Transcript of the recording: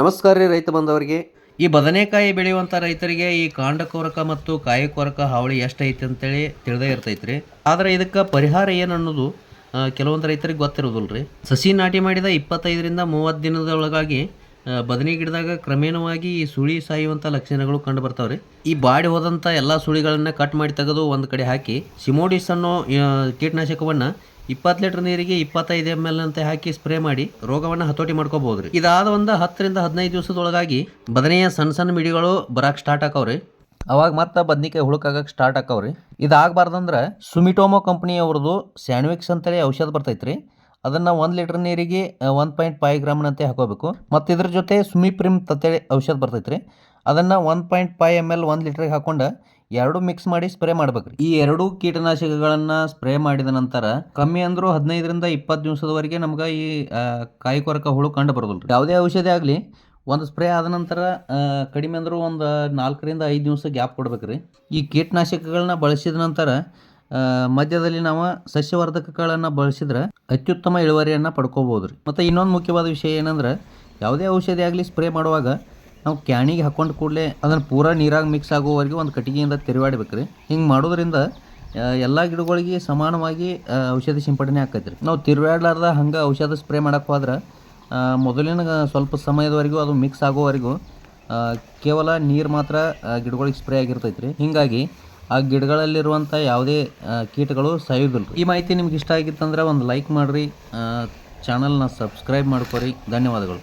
ನಮಸ್ಕಾರ ರೀ ರೈತ ಬಂದವರಿಗೆ. ಈ ಬದನೆಕಾಯಿ ಬೆಳೆಯುವಂಥ ರೈತರಿಗೆ ಈ ಕಾಂಡ ಕೊರಕ ಮತ್ತು ಕಾಯಿ ಕೊರಕ ಹಾವಳಿ ಎಷ್ಟೈತೆ ಅಂತೇಳಿ ತಿಳಿದೇ ಇರ್ತೈತ್ರಿ ಆದರೆ ಇದಕ್ಕೆ ಪರಿಹಾರ ಏನು ಅನ್ನೋದು ಕೆಲವೊಂದು ರೈತರಿಗೆ ಗೊತ್ತಿರೋದಿಲ್ಲ ರೀ ಸಸಿ ನಾಟಿ ಮಾಡಿದ ಇಪ್ಪತ್ತೈದರಿಂದ ಮೂವತ್ತು ದಿನದೊಳಗಾಗಿ ಬದನೆ ಗಿಡದಾಗ ಕ್ರಮೇಣವಾಗಿ ಈ ಸುಳಿ ಸಾಯುವಂಥ ಲಕ್ಷಣಗಳು ಕಂಡು ರೀ ಈ ಬಾಡಿ ಹೋದಂಥ ಎಲ್ಲ ಸುಳಿಗಳನ್ನು ಕಟ್ ಮಾಡಿ ತೆಗೆದು ಒಂದು ಕಡೆ ಹಾಕಿ, ಸಿಮೋಡಿಸ್ ಅನ್ನೋ ಕೀಟನಾಶಕವನ್ನ ಇಪ್ಪತ್ತು ಲೀಟರ್ ನೀರಿಗೆ ಇಪ್ಪತ್ತೈದು ಎಂ ಎಲ್ ಅಂತ ಹಾಕಿ ಸ್ಪ್ರೇ ಮಾಡಿ ರೋಗವನ್ನು ಹತೋಟಿ ಮಾಡ್ಕೋಬಹುದು ರೀ ಇದಾದ ಒಂದು ಹತ್ತರಿಂದ ಹದಿನೈದು ದಿವಸದೊಳಗಾಗಿ ಬದನೆಯ ಸಣ್ಣ ಸಣ್ಣ ಮಿಡಿಗಳು ಬರಕ್ಕೆ ಸ್ಟಾರ್ಟ್ ಆಕವ್ರಿ. ಅವಾಗ ಮತ್ತೆ ಬದ್ನಿಕಾಯಿ ಹುಳುಕಾಗಕ್ಕೆ ಸ್ಟಾರ್ಟ್ ಆಕವ್ರಿ. ಇದಾಗಬಾರ್ದಂದ್ರೆ ಸುಮಿಟೋಮೋ ಕಂಪ್ನಿಯವ್ರದ್ದು ಸ್ಯಾಂಡ್ವಿಕ್ಸ್ ಅಂತೇಳಿ ಔಷಧ ಬರ್ತೈತ್ರಿ. ಅದನ್ನು ಒಂದು ಲೀಟರ್ ನೀರಿಗೆ ಒನ್ ಪಾಯಿಂಟ್ ಫೈವ್ ಗ್ರಾಮ್ನಂತೆ ಹಾಕೋಬೇಕು. ಮತ್ತು ಇದ್ರ ಜೊತೆ ಸುಮಿಪ್ರಿಮ್ ತತ್ತೇಳಿ ಔಷಧ ಬರ್ತೈತ್ರಿ. ಅದನ್ನು one point five M L ಒಂದು ಲೀಟ್ರಿಗೆ ಹಾಕೊಂಡು ಎರಡು ಮಿಕ್ಸ್ ಮಾಡಿ ಸ್ಪ್ರೇ ಮಾಡ್ಬೇಕ್ರಿ. ಈ ಎರಡು ಕೀಟನಾಶಕಗಳನ್ನ ಸ್ಪ್ರೇ ಮಾಡಿದ ನಂತರ ಕಮ್ಮಿ ಅಂದ್ರೂ ಹದಿನೈದರಿಂದ ಇಪ್ಪತ್ತು ದಿವಸದವರೆಗೆ ನಮ್ಗೆ ಈ ಕಾಯಿ ಕೊರಕ ಹುಳು ಕಂಡು ಬರೋದಿಲ್ಲ ಯಾವುದೇ ಔಷಧಿ ಆಗಲಿ ಒಂದು ಸ್ಪ್ರೇ ಆದ ನಂತರ ಕಡಿಮೆ ಅಂದರೂ ಒಂದು ನಾಲ್ಕರಿಂದ ಐದು ದಿವಸ ಗ್ಯಾಪ್ ಕೊಡ್ಬೇಕ್ರಿ. ಈ ಕೀಟನಾಶಕಗಳನ್ನ ಬಳಸಿದ ನಂತರ ಮಧ್ಯದಲ್ಲಿ ನಾವು ಸಸ್ಯವರ್ಧಕಗಳನ್ನು ಬಳಸಿದ್ರೆ ಅತ್ಯುತ್ತಮ ಇಳುವರಿಯನ್ನು ಪಡ್ಕೋಬೋದು ರೀ ಮತ್ತು ಇನ್ನೊಂದು ಮುಖ್ಯವಾದ ವಿಷಯ ಏನಂದ್ರೆ, ಯಾವುದೇ ಔಷಧಿ ಆಗಲಿ ಸ್ಪ್ರೇ ಮಾಡುವಾಗ ನಾವು ಕ್ಯಾಣಿಗೆ ಹಾಕೊಂಡು ಕೂಡಲೇ ಅದನ್ನು ಪೂರಾ ನೀರಾಗಿ ಮಿಕ್ಸ್ ಆಗೋವರೆಗೆ ಒಂದು ಕಟ್ಟಿಗೆಯಿಂದ ತಿರುವಾಡ್ಬೇಕು ರೀ ಹಿಂಗೆ ಮಾಡೋದ್ರಿಂದ ಎಲ್ಲ ಗಿಡಗಳಿಗೆ ಸಮಾನವಾಗಿ ಔಷಧಿ ಸಿಂಪಡಣೆ ಆಕೈತೆ ರೀ ನಾವು ತಿರುವಾಡ್ಲಾರ್ದ ಹಂಗೆ ಔಷಧ ಸ್ಪ್ರೇ ಮಾಡಕ್ಕೆ ಹೋದ್ರೆ ಮೊದಲಿನ ಸ್ವಲ್ಪ ಸಮಯದವರೆಗೂ ಅದು ಮಿಕ್ಸ್ ಆಗೋವರೆಗೂ ಕೇವಲ ನೀರು ಮಾತ್ರ ಗಿಡಗಳಿಗೆ ಸ್ಪ್ರೇ ಆಗಿರ್ತೈತೆ ರೀ ಹೀಗಾಗಿ ಆ ಗಿಡಗಳಲ್ಲಿರುವಂಥ ಯಾವುದೇ ಕೀಟಗಳು ಸಾಯೋದಿಲ್ಲ ಈ ಮಾಹಿತಿ ನಿಮ್ಗೆ ಇಷ್ಟ ಆಗಿತ್ತಂದ್ರೆ ಒಂದು ಲೈಕ್ ಮಾಡಿರಿ ಚಾನಲ್ನ ಸಬ್ಸ್ಕ್ರೈಬ್ ಮಾಡ್ಕೊರಿ. ಧನ್ಯವಾದಗಳು.